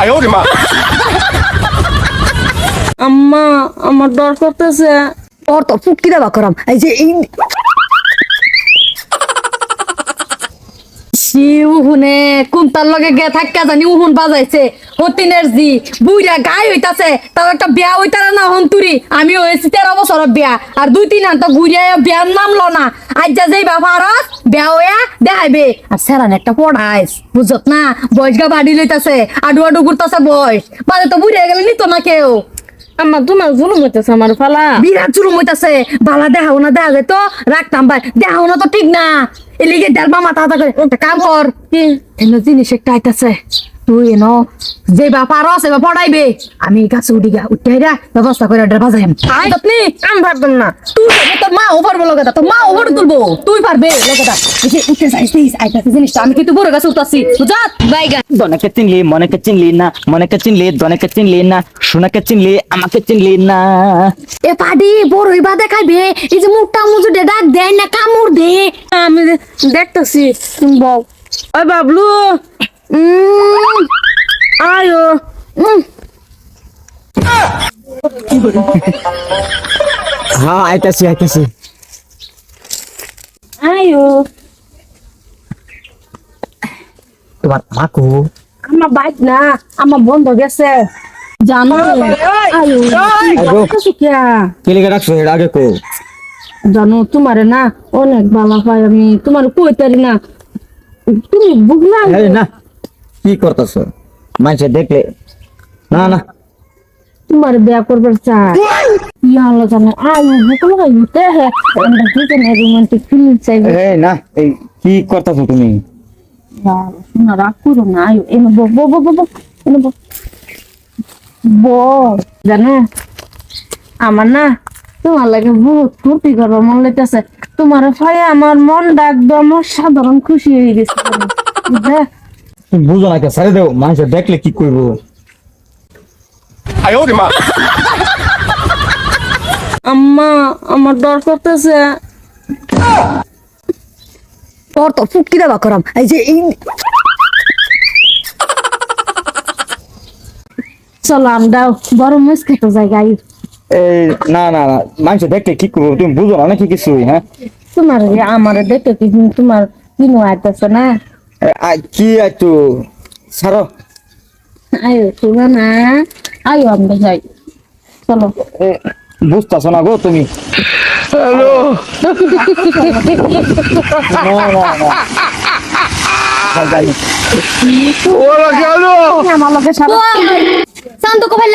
আয় ওরে মা আম্মা আমার দর করতেছে। তোর তো ফুটকি দেওয়া করাম। এই যে উহুনে কোন তার লগে গে থাকা জানি উহুন বাজাইছে। হতিনের জি বুইরা গাই হইতাছে তাও একটা বিয়া হইতারা না হন্তুরি। আমি হয়েছি তেরো বছর বিয়া আর দুই তিন আন তো ঘুরিয়া বিয়ার নামলো না। আজ যা যেই বাবা আরস বিয়া হইয়া দেখাইবে। আর সেরান একটা পড়াইস বুঝত না? বয়স গা বাড়ি লইতাছে আডু আডু ঘুরতাছে বয়স। বাজে তো বুড়িয়ে গেলে নিত না কেউ। আম্মা তোমার জুলুম হইতেছে আমার ফালা। বিরাট জুলুম হইতাছে। বালা দেখাও না দেখা যায় তো? রাখতাম ভাই দেখাও না তো ঠিক না। এলিগে ডালবা মাথা হাতা করে কাম কর। কি? এনে জিনিস একটা আইতাছে। তুই এন যে বাপা আরও আছে বা পড়াইবে। আমি কাছে উঠি গা উঠতে হেরা ব্যবস্থা করে ডের বাজাই আপনি আমি পারতাম না। তুই পারবে তোর মা ওভার বলো কথা তোর মা ওভার তুলবো। তুই পারবে লোকটা এই যে উঠতে যাইছিস আইতাছে জিনিসটা আমি কিন্তু বড় গাছে উঠতাছি। বুঝাত বাইগা দনেকে চিনলি মনেকে চিনলি না মনেকে চিনলি দনেকে চিনলি না সোনাকে চিনলি আমাকে চিনলি না। এ পাডি বড় হইবা দেখাইবে এই যে মুখটা মুজুটে ডাক দেয় না কামড় দে আমি দেখতেছি তুমি বল ওই বাবলু হ্যাঁ আইতাছি আইতাছি। আয়ো। তোমার মাকু আমার বাইক না আমার বন্ধ গেছে। জানো? আয়ো। সুখিয়া? কে লিখে রাখছো এর আগে কো। জানো তোমারে না অনেক ভালো পাই আমি। তোমার কইতারি না। তুমি বুঝলা না কি করতেছ? মানুষে দেখলে না না। তোমার বিয়া করবার চাই। ইয়া হলো জানো। আয়ু বুকলো আমরা দুজনে রোমান্টিক ফিলিং চাই। এই না এই কি করতেছ তুমি? না রাগ করো না আয়ু এনে বো বো বো বো বো এনে বো বো জানো আমার না তোমার লাগে বহুত ফুর্তি করব মন লেগেছে তোমার ফলে আমার মনটা একদম সাধারণ খুশি হয়ে গেছে। বুঝো না কে ছেড়ে দেও মানুষে দেখলে কি করব 哎呦我的妈！ আম্মা আমার ডর করতেছে তোর তো ফুটকি দেবা করাম এই যে এই চলো আমরাও বড় মুস খেতে যাই গাই এই না না না মানুষে দেখলে কি করবো তুমি বুঝো না নাকি কিছুই হ্যাঁ তোমার আমার দেখে কি তোমার কিনো আইতেছে না এ, আ, কি একটু ছাড়ো আয়ো তুমি না যাই। চলো। বুঝতেছো না গো তুমি? না, না, না। যাই, যাই। আমার শান্ত কই?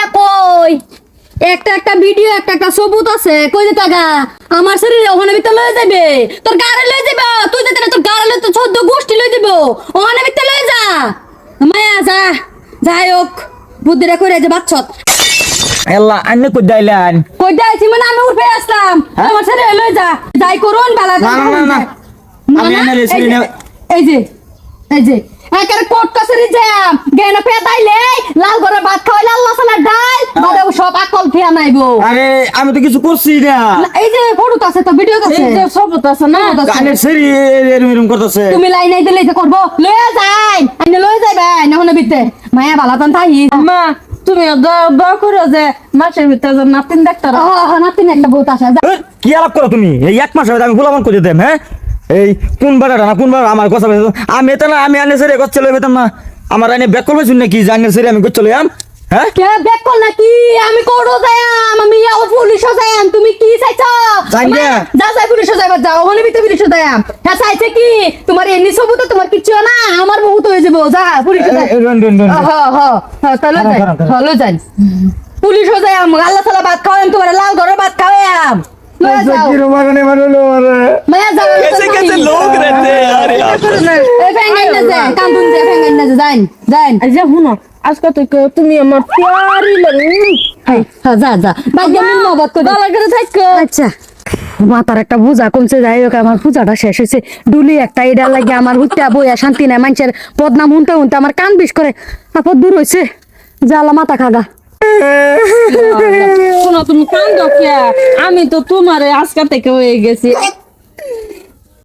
একটা একটা ভিডিও একটা একটা সবুত আছে। কই যে টাকা আমার শরীরে ওখানে ভিতরে লয়ে যাবে। তোর গাড়ি লয়ে যাবে। তুই যেতে না তোর গাড়ি লয়ে তো চোদ্দ গোষ্ঠী লয়ে দিব ওখানে ভিতরে লয়ে যা। মায়া যা। যাই হোক। বুদ্ধিটা করে যে বাচ্চত এল্লা আন্নে কই দাইলেন? কই যাইছি মানে আমি উঠে আসলাম। হ্যাঁ? আমার যা। যাই করুন বালা না, না, না, না। আমি এনে এই রেসিপি যে, নে- এই যে এই যে একের কোট কাছারি জ্যাম। গেনা পেতাইলে লাল ঘরে ভাত খাওয়াইলে সব ফিয়া নাইবো আরে আমি তো কিছু করছি না। এই যে ফটো আছে তো ভিডিও আছে। এই যে সবত আছে না? কানের সেরি এরম এরম করতেছে। তুমি লাইন নাই দিলে যে করব লয়ে যাই। আইনে লয়ে যাইবে না হনে বিতে মায়া বালা তান তাই মা তুমি দয়া করে যে মাসের ভিতরে যে নাতিন দেখতার ও নাতিন একটা বহুত আসা এ, কি আলাপ করো তুমি? এই এক মাস আমি গোলামান করে দেম হ্যাঁ? এই কোন বাড়াটা না কোন বার আমার কথা? আমি এটা না আমি আনে সেরে করতে লইবে না। আমার আনে ব্যাক করবে শুনে কি জানি সেরে আমি করতে লইয়াম হ্যাঁ কে বেক কল নাকি আমি কোড়ো যাইম আমি ইয়াও পুলিশ যাইম তুমি কি চাইছো যাই গে। যা যাই পুলিশ যাইবা যাও ওখানে ভিতরে পুলিশ যাইম হ্যাঁ চাইছে কি তোমার এমনি সবুত তোমার কিচ্ছু না আমার বহুত হয়ে যাবো যা পুলিশ যাই এ, রন, রন, রন। হ হ হ তাহলে খারাপ, যাই খারাপ, খারাপ। হলো যাই পুলিশ যাইম আল্লাহ তালা ভাত খাওয়াম তোমার লাল ঘরে ভাত খাওয়াম লয়ে যাও মায়া যাও कैसे कैसे लोग रहते हैं यार यहाँ पर? এই ফেঙ্গাই যে আজকে থেকে তুমি আমার প্যারি লাগে হ্যাঁ যা যা। ভাগ্য মহব্বত করে ভালো করে থাকো আচ্ছা। মাতার একটা পূজা কমছে যাই হোক আমার পূজাটা শেষ হয়েছে। ডুলি একটা এটা লাগে আমার হুত্যা বইয়া শান্তি নাই মানুষের বদনাম শুনতে শুনতে আমার কান বিষ করে আপদ দূর হয়েছে জ্বালা মাথা খাগা। শোনো তুমি কান্দ কে আমি তো তোমারে আজকে থেকে হয়ে গেছি।